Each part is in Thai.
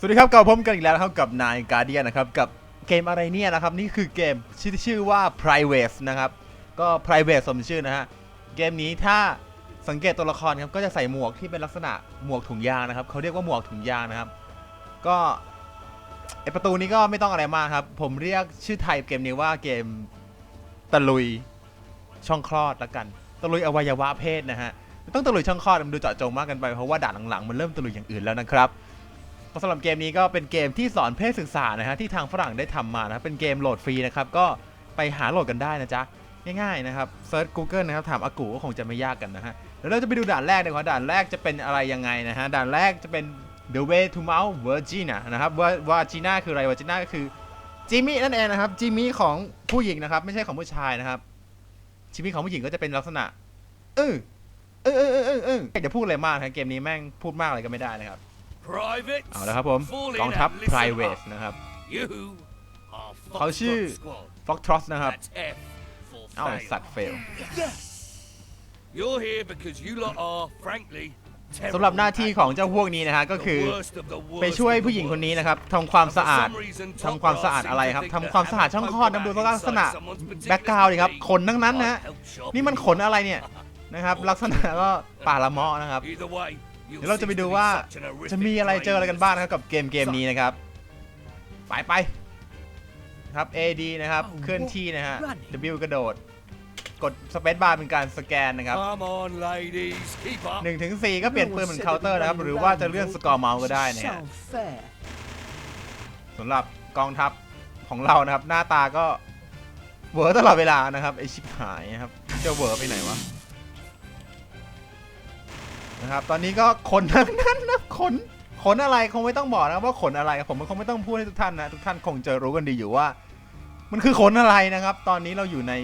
สวัสดีครับกลับพบกันอีกแล้วนะครับกับนายการเดียนะครับกับเกมอะไรเนี่ยนะครับนี่คือเกมชื่อชื่อว่า private นะครับก็ private สมชื่อนะฮะเกมนี้ถ้าสังเกตตัวละครครับก็จะใส่หมวกที่เป็นลักษณะหมวกถุงยางนะครับเขาเรียกว่าหมวกถุงยางนะครับ ก็ไอประตูนี้ก็ไม่ต้องอะไรมากครับ ผมเรียกชื่อไทยเกมนี้ว่าเกมตะลุยช่องคลอดละกันตะลุยอวัยวะเพศนะฮะต้องตะลุยช่องคลอดมันดูเจาะจงมากกันไปเพราะว่าด่านหลังๆมันเริ่มตะลุยอย่างอื่นแล้วนะครับ สำหรับเกมนี้ก็เป็นเกมที่สอนเพศศึกษานะฮะที่ทางฝรั่งได้ทำมานะเป็นเกมโหลดฟรีนะครับก็ไปหาโหลดกันได้นะจ๊ะง่ายๆนะครับเซิร์ช Google นะครับถามอากูก็คงจะไม่ยากกันนะฮะเดี๋ยวเราจะไปดูด่านแรกดีกว่าด่านแรกจะเป็นอะไรยังไงนะฮะด่านแรกจะเป็น The Way to Mount Virginia นะครับวาจิน่าคืออะไรวาจิน่าก็คือจิมมี่นั่นเองนะครับจิมมี่ของผู้หญิงนะครับไม่ใช่ของผู้ชายนะครับจิมมี่ของผู้หญิงก็จะเป็นลักษณะเออเออเออเออเออเอออย่าพูดอะไรมากนะเกมนี้แม่งพูดมากอะไรก็ไม่ได้นะครับ เอาละครับผม Fall in กองทัพ and listen private up. นะครับ You are เขาชื่อ Foxtrot Squad. Fox Trot นะครับ That's F for เอ้า fail. สัตว์เฟล You're here because you lot are, frankly, สำหรับหน้าที่ของเจ้าพวกนี้นะฮะก็ the คือ worst of the worst ไปช่วย of the ผู้หญิงคนนี้ worst. นะครับทำความ And สะ for อาด some reason, ทำความสะอาด top อะไร brass ครับ seem to ทำ think ความ that สะอาด having ช่อง a คลอด poke นะดู around ลักษณะ inside someone's particular แบ็กกราวด์ดิครับ body ขนทั้งนั้นนะฮะ might help นี่มันขนอะไรเนี่ยนะครับ ลักษณะก็ป่าละเมาะนะครับ Either way, you'll เดี๋ยวเราจะไป cease ดู to be ว่า such an horrific จะมีอะไรเจออะไรกันบ้างนะครับกับเกมเกมนี้นะครับ ไปไปครับ A D นะครับ เคลื่อนที่นะฮะ W กระโดด กดสเปซบาร์เป็นการสแกนนะครับ Come on, ladies, keep up. 1ถึง4ก็เปลี่ยนปืนเป็นเคาน์เตอร์นะครับ หรือว่าจะเลื่อนสกอร์เมาส์ก็ได้นะฮะ Sound fair. สำหรับกองทัพของเรานะครับ หน้าตาก็เหวอตลอดเวลานะครับไอชิบหายนะครับจะเหวอไปไหนวะ นะครับ ตอนนี้ก็ขนทั้งนั้นนะขนขนอะไรคงไม่ต้องบอกนะครับว่าขนอะไรผมคงไม่ต้องพูดให้ทุกท่านนะทุกท่านคงจะรู้กันดีอยู่ว่า มันคือขนอะไรนะครับ ตอนนี้เราอยู่ใน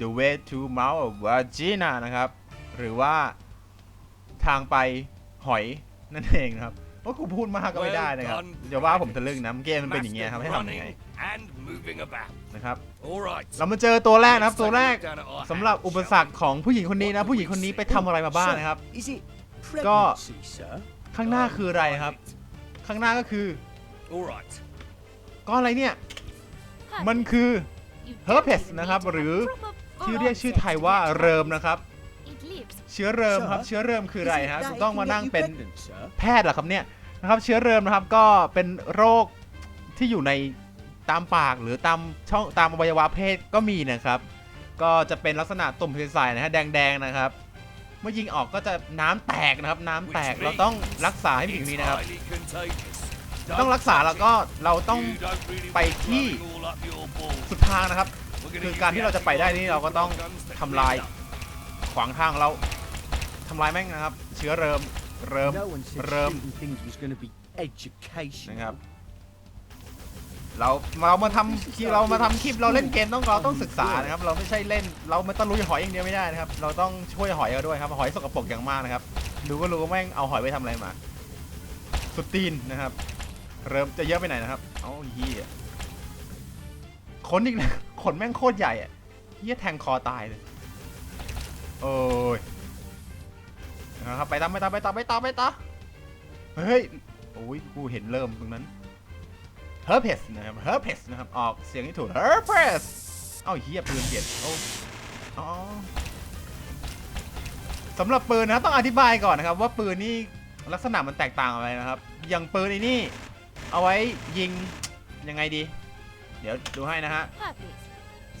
The Way to Mount Virginia นะครับ หรือว่าทางไปหอยนั่นเองนะครับ ว่ากูพูดมากก็ไม่ได้นะครับ Well done, อย่าว่าผมทะลึ่งนะเกมมันเป็นอย่างเงี้ยครับให้ Master ทำยังไง running and moving about. นะครับ All right. เรามาเจอตัวแรกนะครับ Let's ตัว take a แรก look down at our สำหรับ hands, อุป shall สรรคของผู้หญิงคนนี้นะผู้หญิงคนนี้ไปทำอะไรมาบ้างนะครับ Is it Go. pregnancy, sir? ข้างหน้าคืออะไรครับ ข้างหน้าก็คือ we? All right. ก้อนอะไรเนี่ยมันคือ herpes นะครับหรือที่เรียกชื่อไทยว่าเริมนะครับ เชื้อเริมครับเชื้อเริมคืออะไร Is it ฮะ that จะ it ต้อง can มา get นั่ง you เป็น pregnant, sir? แพทย์เหรอครับเนี่ยนะครับเชื้อเริมนะครับก็เป็นโรคที่อยู่ในตามปากหรือตามช่องตามอวัยวะเพศก็มีนะครับ ก็จะเป็นลักษณะตุ่มใสๆนะฮะแดงๆนะครับ เมื่อยิงออกก็จะน้ำแตกนะครับ น้ำแตกเราต้องรักษาให้ผู้หญิง It's นี้นะครับ highly contagious. ต้องรักษาแล้วก็เราต้อง You don't really ไป want ที่ blowing all up your balls. สุดทางนะครับ We're gonna คือ use การที่ the เราจะไปได้นี่เราก็ต้อง guns to ทำลาย clean up. ขวางทางเราทำลายแม่งนะครับ เชื้อเริมเริม No one said Rum. shooting things was going to be educational. นะครับเราเรามาทำคลิปเรามาทำคลิปเราเล่นเกมต้องเราต้องศึกษานะครับ เราไม่ใช่เล่นเราไม่ต้องลุยหอยอย่างเดียวไม่ได้นะครับ เราต้องช่วยหอยเขาด้วยครับหอยสกปรกอย่างมากนะครับดูก็รู้ว่าแม่งเอาหอยไปทำอะไรมาสุดตีนนะครับ เริ่มจะเยอะไปไหนนะครับเอ้าเฮียขนอีกนะขนแม่งโคตรใหญ่อะเฮียแทงคอตายเลย โอ้ยนะครับไปตามไปตามไปตามไปตามไปตามเฮ้ยโอ้ยกูเห็นเริ่มตรงนั้น herpes นะครับ herpes นะครับ ออกเสียงที่ถูก herpes เอ้าเฮียปืนเปลี่ยนโอ้อ๋อสำหรับปืนนะต้องอธิบายก่อนนะครับ ว่าปืนนี่ลักษณะมันแตกต่างอะไรนะครับ อย่างปืนไอ้นี่ เอาไว้ยิงยังไงดี เดี๋ยวดูให้นะฮะ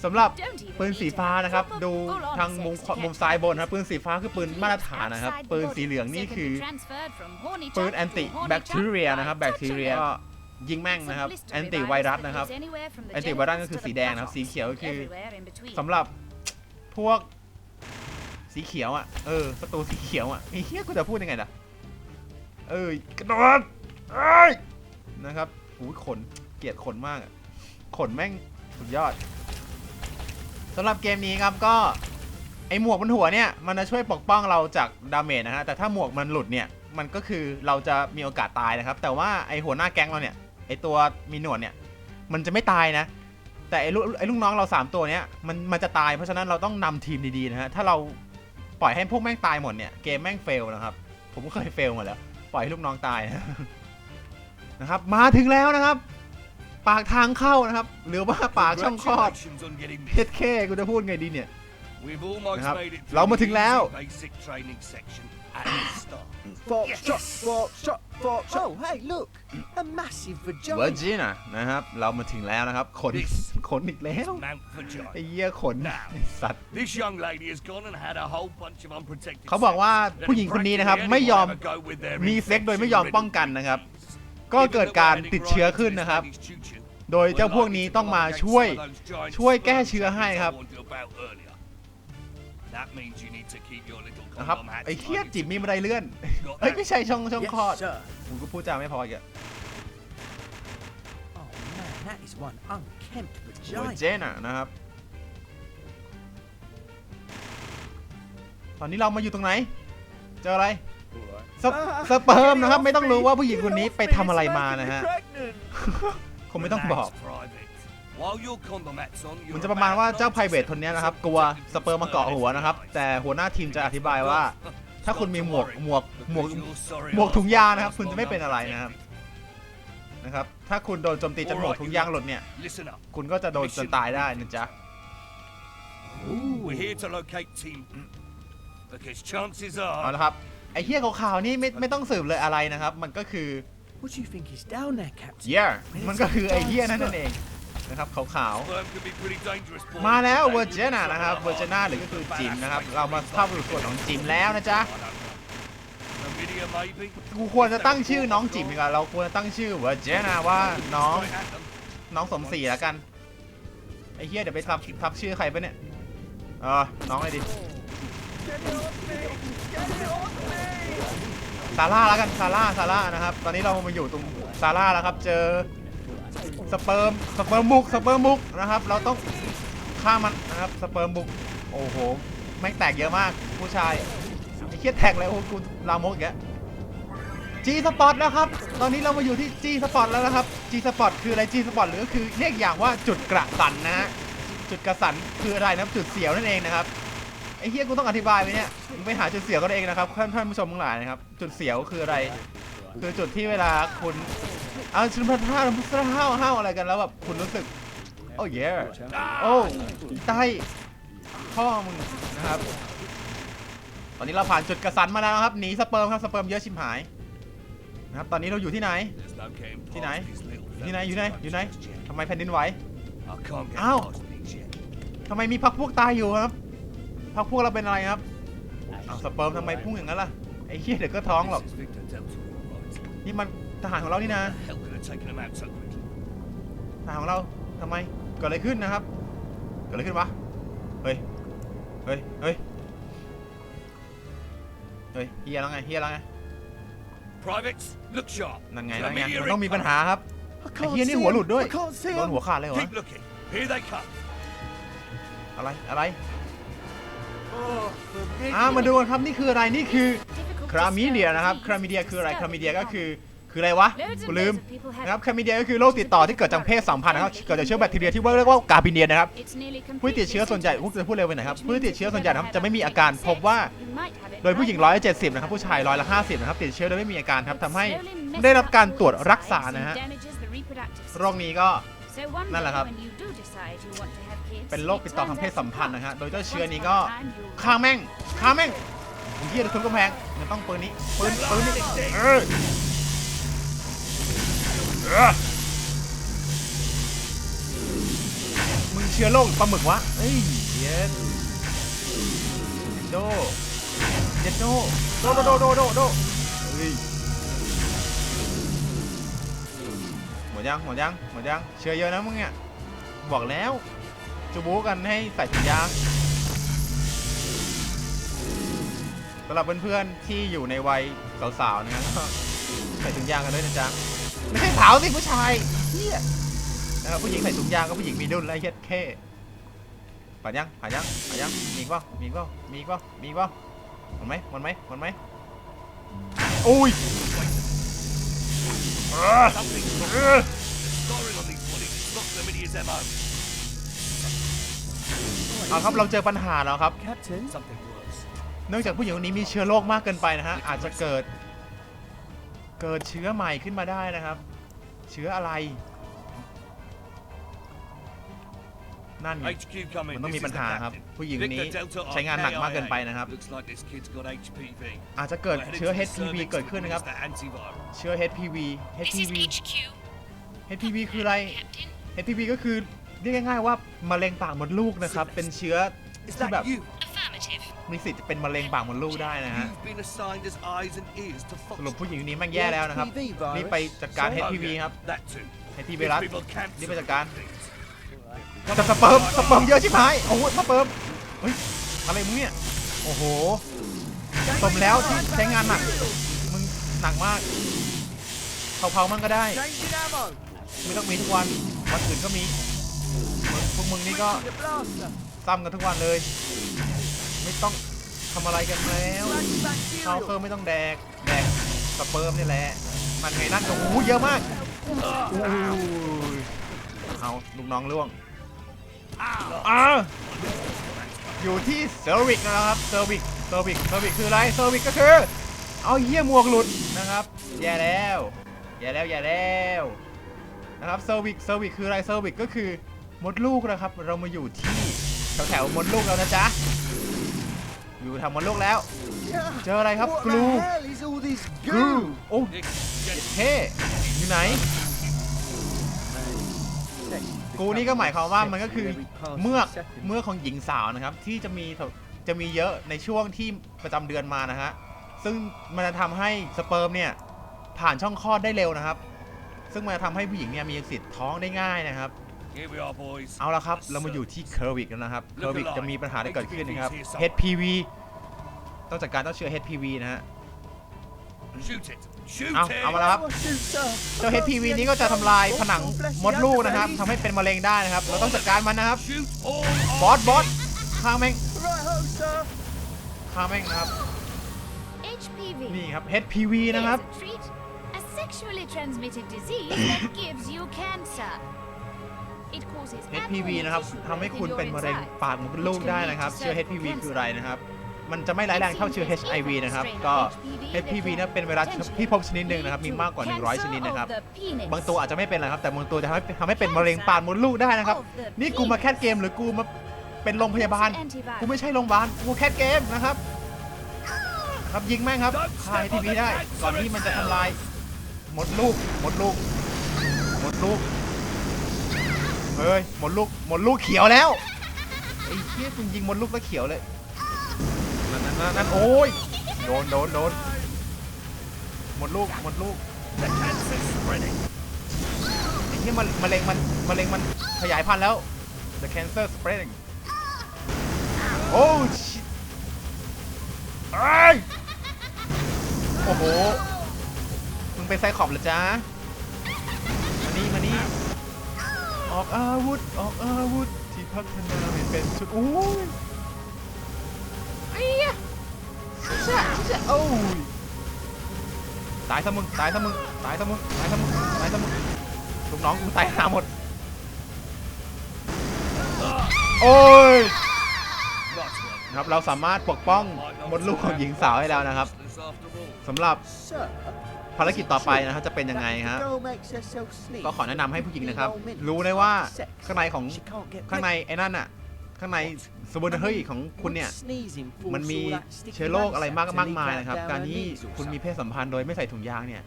สำหรับปืนสีฟ้านะครับ ดูทางมุมขวามุมซ้ายบนนะครับปืนสีฟ้าคือปืนมาตรฐานนะครับ ปืนสีเหลืองนี่คือปืนแอนติแบคทีเรียนะครับแบคทีเรียก็ยิงแม่งนะครับแอนติไวรัสนะครับแอนติไวรัสก็คือสีแดงนะครับ สีเขียวก็คือสำหรับพวกสีเขียวอะเออศัตรูสีเขียวอะไอ้เฮียกูจะพูดยังไงล่ะเอ้ยกระโดดเอ้ยนะครับหูยขนเกลียดขนมากอะขนแม่งสุดยอด สำหรับเกมนี้ครับก็ไอหมวกบนหัวเนี่ยมันจะช่วยปกป้องเราจากดาเมจนะฮะแต่ถ้าหมวกมันหลุดเนี่ยมันก็คือเราจะมีโอกาสตายนะครับ แต่ว่าไอหัวหน้าแก๊งเราเนี่ยไอตัวมีหนวดเนี่ยมันจะไม่ตายนะ แต่ไอลูกไอลูกน้องเราสามตัวเนี้ยมันมันจะตายเพราะฉะนั้นเราต้องนำทีมดีๆนะฮะถ้าเราปล่อยให้พวกแม่งตายหมดเนี่ยเกมแม่งเฟลนะครับ ผมก็เคยเฟลหมาแล้ว ปล่อยให้ลูกน้องตายนะครับมาถึงแล้วนะครับ ปากทางเข้านะครับ หรือว่าปากช่องคลอด Congratulations on getting เพชรเคกูจะพูดไงดีเนี่ย We've almost นะครับ made it เรา through มา the ถึงแล้ว easy basic training section at the start. Foxtrot, foxtrot, foxtrot. Oh, hey, look. A massive เวอ vagina. ร์จินนะครับ เรามาถึงแล้วนะครับ ขน This ขนอีกแล้ว Mount Vagina. ไอ้เหี้ยขนไอ้สัตว์ This young lady has gone and had a whole bunch of unprotected เขาบอกว่า sex. ผู้หญิงคนนี้นะครับ Practically ไม่ยอม anyone ever go with their มีเซ็กโดยไม่ยอมป้องกันนะครับ infection-ridden ก็เกิดการ Given that we're ติดเชื้อ heading ขึ้น right นะครับ into this lady's tuition, โดยเจ้าพวกนี้ต้องมาช่วยช่วยแก้เชื้อให้ครับ That means you need to keep your little นะครับ condom hats ไอ้เหี้ย tied จิบ to มี your บันไดเลื่อน Got เอ้ย that? ไม่ใช่ช่องช่อง Yes, คลอด sir. กูก็พูดจาไม่พออีกอะ Oh, man, that is one unkempt เวอ vagina. ร์เจนอะนะครับ ตอนนี้เรามาอยู่ตรงไหน เจออะไร สเปสเปิร์มนะครับ ไม่ต้องรู้ว่าผู้หญิงคนนี้ไปทำอะไรมานะฮะ คงไม่ต้องบอก Relax, private. While your condom hat's on, มัน you're จะประมาณ about ว่าเจ้า not ไพรเวทคนนี้นะครับ กลัวสเปิร์มมาเกาะหัวนะครับ แต่หัวหน้าทีมจะอธิบายว่า ถ้าคุณมีหมวกหมวกหมวก Because you're sorry หมวกถุงยางนะครับ ass คุณจะไม่เป็นอะไรนะครับนะครับ ถ้าคุณโดนโจมตีจนหมวกถุงยางหลุดเนี่ย Listen up. คุณก็จะโดนจนตายได้นะจ๊ะ We're here to locate Team because chances เอา are ละครับ ไอ้เหี้ยขาวๆนี่ไม่ไม่ต้องสืบเลยอะไรนะครับ มันก็คือ What do you think is down there, Captain? เหี้ยมันก็คือไอ้เหี้ยนั่นนั่นเองนะครับขาว sperm can be pretty dangerous. ๆมาแล้วเวอร์เจน่านะครับเวอร์เจน่าหรือก็คือจิมนะครับเรามาเข้าสู่ส่วนของจิมแล้วนะจ๊ะ Chlamydia, maybe. กูควรจะตั้งชื่อน้องจิมดีกว่าเราควรจะตั้งชื่อเวอร์เจน่าว่าน้อง Straight at them. น้องสมศรีแล้วกันไอ้เหี้ยเดี๋ยวไปทับทับชื่อใครปะเนี่ยเออน้องเลยดิ ซาร่าแล้วกันซาร่าซาร่านะครับ ตอนนี้เรามาอยู่ตรงซาร่าแล้วครับ เจอสเปิร์มสเปิร์มบุกสเปิร์มบุกนะครับ เราต้องฆ่ามันนะครับสเปิร์มบุกโอ้โหไม่งแตกเยอะมากผู้ชายไอ้เคียแท็กเลยโอ้โหกูลามกอีกแล้วจีสปอตแล้วครับ ตอนนี้เรามาอยู่ที่จีสปอตแล้วนะครับจีสปอตคืออะไรจีสปอตหรือก็คือเรียกอย่างว่าจุดกระสันนะฮะจุดกระสันคืออะไรนะจุดเสียวนั่นเองนะครับ ไอ้เฮียกูต้องอธิบายไหมเนี่ยมึงไปหาจุดเสียวกันเองนะครับท่านท่านผู้ชมทั้งหลายนะครับ จุดเสียวคืออะไร คือจุดที่เวลาคุณเอาชุนพันห้าพุทธห้าวห้าวอะไรกันแล้วแบบคุณรู้สึก โอ้เย่โอ้ใต้พ่อมึงนะครับ ตอนนี้เราผ่านจุดกระสันมาแล้วนะครับหนีสเปิร์มครับสเปิร์มเยอะชิมหายนะครับตอนนี้เราอยู่ที่ไหน There's no getting past ที่ไหน these little อยู่ที่ไหนอยู่ไหนอยู่ไหน fellas just yet. ทำไมแผ่นดินไหว I can't get Ow. past these yet. ทำไมมีพักพวกตายอยู่ครับ พักพวกเราเป็นอะไรครับเอาสเปิร์มทำไมพุ่งอย่างนั้นล่ะ ไอ้เหี้ยเดี๋ยวก็ท้องหรอก This is Victor Delta, all right. นี่มันทหารของเรานี่นะ How the hell could have taken him out so quickly? ทหารของเราทำไม เกิดอะไรขึ้นนะครับ เกิดอะไรขึ้นวะ เฮ้ย เฮ้ย เฮ้ย เฮ้ยเฮียแล้วไงเฮียแล้วไง Privates, look sharp. นั่นไงนั่นไง Chlamydia มันต้องมี info. ปัญหาครับ I ไอ้ can't เฮียนี่ see หัว him. หลุดด้วย I can't see โดน him. หัวขาดเลยเหรอ Keep looking. Here they come. อะไรอะไร Oh, for อ่ามาดูกันครับนี่คืออะไรนี่คือครามิเดียนะครับครามิเดียคืออะไรครามิเดียก็คือคืออะไรวะกูลืมนะครับครามิเดียก็คือโรคติดต่อที่เกิดจากเพศสัมพันธ์นะครับเกิดจากเชื้อแบคทีเรียที่เรียกว่ากาบิเนียนะครับผู้ติดเชื้อส่วนใหญ่พวกจะพูดเร็วไปหน่อยครับผู้ติดเชื้อส่วนใหญ่นะครับจะไม่มีอาการพบว่าโดยผู้หญิง right. 170นะครับผู้ชาย150นะครับติดเชื้อโดยไม่มีอาการครับทำให้ได้รับการตรวจรักษานะฮะโรคนี้ก็ นั่นแหละ day ครับ when you do decide you want to have kids, เป็นโรค it ติดต่อ turns ทางเพศ out สัมพันธ์ you นะฮะ can't. โดยเจ้า Once เชื้อนี้ upon ก็ a time you ฆ่าแม่งฆ่าแม่งไอ้เหี้ยเดี๋ยวทุนกำแพงมันต้องปืนนี้ ปืน ปืนนี่เออเออมึงเชื้อโรคปลาหมึกวะเอ้ยเย็นโดเย็นโดโดโดโดโดโด ยังหมดยังหมดยังเชื้อเยอะนะมึงเนี่ยบอกแล้วจะบู๊กันให้ใส่ถุงยางสำหรับเพื่อนๆที่อยู่ในวัยสาวๆนะครับใส่ถุงยางกันด้วยนะจ๊ะไม่ใช่สาวสิผู้ชายเฮียนะครับผู้หญิงใส่ถุงยางก็ผู้หญิงมีดุลและเฮ็ดแค่ผ่านยังผ่านยังผ่านยังมีกว่ามีกว่ามีกว่ามีกว่าหมดไหมหมดไหมหมดไหมอุ้ย เออ Something เออ scoring on these bodies. is not chlamydia's MO. เอาครับเราเจอปัญหาแล้วครับ Captain. Something worse. เนื่องจากผู้หญิงคนนี้มีเชื้อโรคมากเกินไปนะฮะอาจจะเกิด เกิดเชื้อใหม่ขึ้นมาได้นะครับ เชื้ออะไร นั่นไง HQ coming. มันต้อง This มีปัญ is the หาครับ captain. ผู้หญิงนี้ Victor Delta ใช้งานหนักมากเกินไป RKIA. นะครับ Looks like this kid's got HPV. อาจจะเกิด We're heading เชื้อ to the HPV cervix เกิด to ขึ้นนะครับ administer antiviral. เชื้อ HPV This is HPV HQ, HPV คืออะไร Captain. HPV ก็คือเรียกง่ายๆว่ามะเร็งปากมดลูกนะครับ เป็นเชื้อ Is ที่แบบ that you? Affirmative. มีสิทธิ์จะเป็นมะเร็งปากมดลูกได้นะฮะ You've been assigned as eyes and ears to สรุป Fox. ผู้หญิงคนนี้แม่งแย่แล้วนะครับ HPV virus นี่ไปจัดการ So- HPV ครับ That too. HPV Gives รัส people cancer นี่ไปจัดการ and things. แต่สเปิร์มสเปิร์มเยอะชิบหายโอ้โหสเปิร์มเฮ้ยอะไรมึงเนี่ยโอ้โหสมแล้วที่ใช้งานหนักมึงหนักมากเผาๆมันก็ได้ไม่ต้องมีทุกวันวันอื่นก็มีมึงพวกมึงนี่ก็ซ้ำกันทุกวันเลย ไม่ต้องทำอะไรกันแล้ว Flash ข้าเพิ่มไม่ต้องแดกแดกสเปิร์มนี่แหละมันไงนั่นโอ้โหเยอะมากเอาลูกน้องล่วง อ้าวอยู่ที่เซอร์วิกนะครับเซอร์วิกเซอร์วิกเซอร์วิกคืออะไรเซอร์วิกก็คือ เอาเหี้ยหมวกหลุดนะครับแย่แล้วแย่แล้วแย่แล้วนะครับเซอร์วิกเซอร์วิกคืออะไรเซอร์วิกก็คือมดลูกนะครับ เรามาอยู่ที่แถวแถวๆมดลูกแล้วนะจ๊ะอยู่แถวมดลูกแล้ว Yeah. เจออะไรครับ What กลู the hell is all this กลู goo? โอ้ Nick, get เท่อยู่ไหน กูนี่ก็หมายความว่ามันก็คือเมือกเมือกของหญิงสาวนะครับ ที่จะมีจะมีเยอะในช่วงที่ประจำเดือนมานะฮะซึ่งมันจะทำให้สเปิร์มเนี่ยผ่านช่องคลอดได้เร็วนะครับ ซึ่งมันจะทำให้ผู้หญิงเนี่ยมีสิทธิ์ท้องได้ง่ายนะครับ Here we are, boys. เอาละครับเรามาอยู่ที่เคอร์วิกแล้วนะครับเคอร์วิกจะมีปัญหาได้เกิดขึ้นนะครับ HPV ต้องจัดการต้องเชื้อ HPV นะฮะ Shoot it. Shoot เอา it. เอามาแล้วครับ Oh, shoot, sir. เจ้า HPV นี้ก็จะทำลายผนังมดลูกนะครับทำให้เป็นมะเร็งได้นะครับ เราต้องจัดการมันนะครับ Shoot all บอส บอสฆ่าแม่ง Right ho, sir. ฆ่าแม่งนะครับ HPV นี่ครับ HPV นะครับ is a treat, a sexually transmitted disease that gives you cancer. It causes HPV นะครับ abnormal tissue ทำให้ growth คุณ in your เป็นมะเร็ง inside, ปากมดลูกได้นะครับ เชื้อ HPV คืออะไรนะครับ มันจะไม่ร้ายแรงเท่าเชื้อ HIV นะครับ ก็ HPV เนี่ยเป็นไวรัสที่พบชนิดหนึ่งนะครับ มีมากกว่า 100 ชนิดนะครับ บางตัวอาจจะไม่เป็นนะครับ แต่บางตัวจะทำให้ทำให้เป็นมะเร็งปากมดลูกได้นะครับ นี่กูมาแคทเกมหรือกูมาเป็นโรงพยาบาล กูไม่ใช่โรงพยาบาล กูแคทเกมนะครับ ครับยิงแม่งครับฆ่า HPV ได้ ก่อนที่มันจะทำลายมดลูกมดลูกมดลูก เฮ้ย หมดลูก หมดลูกเขียวแล้ว ไอ้เหี้ยคุณยิงหมดลูกแล้วเขียวเลย นั่นนั่นโอ้ยโดนโดนโดนหมดลูกหมดลูก The Cancer spreading ไอ้เหี้ยมันมะเร็งมันมะเร็งมันขยายพันธุ์แล้ว the cancer spreading โอ้ชิไอ้โอ้โห มึงเป็นไซคอบเหรอจ๊ะ มานี่มานี่ออกอาวุธ ออกอาวุธ ที่พัฒนาให้เป็นชุดโอ้ย ชะชิชะโอ้ยตายซะมึงตายซะมึงตายซะมึงตายซะมึงตายซะมึงลูกน้องกูตายหาหมดโอ้ยนะครับเราสามารถปกป้องมดลูกของหญิงสาวให้แล้วนะครับสำหรับภารกิจต่อไปนะครับจะเป็นยังไงฮะก็ขอแนะนำให้ผู้หญิงนะครับ รู้เลยว่าข้างในของข้างในไอ้นั่นอะข้างใน สมุนเฮ้ยของคุณเนี่ย มันมีเชื้อโรคอะไรมากมากมายนะครับ การที่คุณมีเพศสัมพันธ์โดยไม่ใส่ถุงยางเนี่ย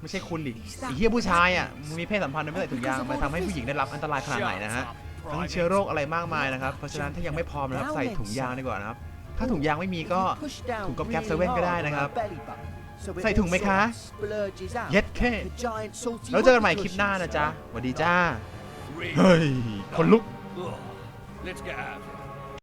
ไม่ใช่คุณดิไอ้เหี้ยผู้ชายอะมึงมีเพศสัมพันธ์โดยไม่ใส่ถุงยางมันทำให้ผู้หญิงได้รับอันตรายขนาดไหนนะฮะทั้งเชื้อโรคอะไรมากมายนะครับ เพราะฉะนั้นถ้ายังไม่พร้อมนะครับใส่ถุงยางดีกว่านะครับ ถ้าถุงยางไม่มีก็ถุงก๊อบแก๊ปเซเว่นก็ได้นะครับ ใส่ถุงไหมคะเย็ดแค่แล้วเจอกันใหม่คลิปหน้านะจ๊ะสวัสดีจ้า เฮ้ย คนลุก Let's get out.